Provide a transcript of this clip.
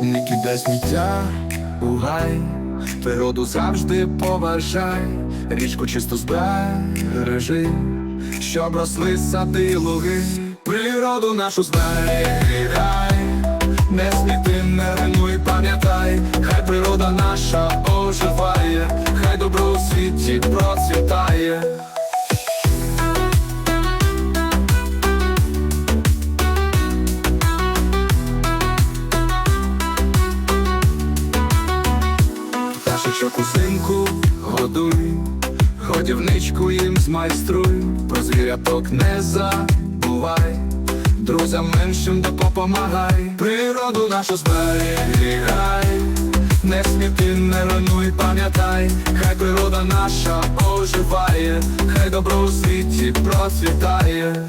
викидай сміття у гай, природу завжди поважай, річку чисто збережи, щоб росли сади луги, природу нашу зберігай, не сміти, не руйнуй, пам'ятай, хай природа наша оживає, хай добро у світі процвітає. Пташечок узимку годуй, годівничку їм змайструй, про звіряток не забувай, друзям меншим допомагай, природу нашу зберігай, не сміти, не руйнуй, пам'ятай, хай природа наша оживає, хай добро у світі процвітає.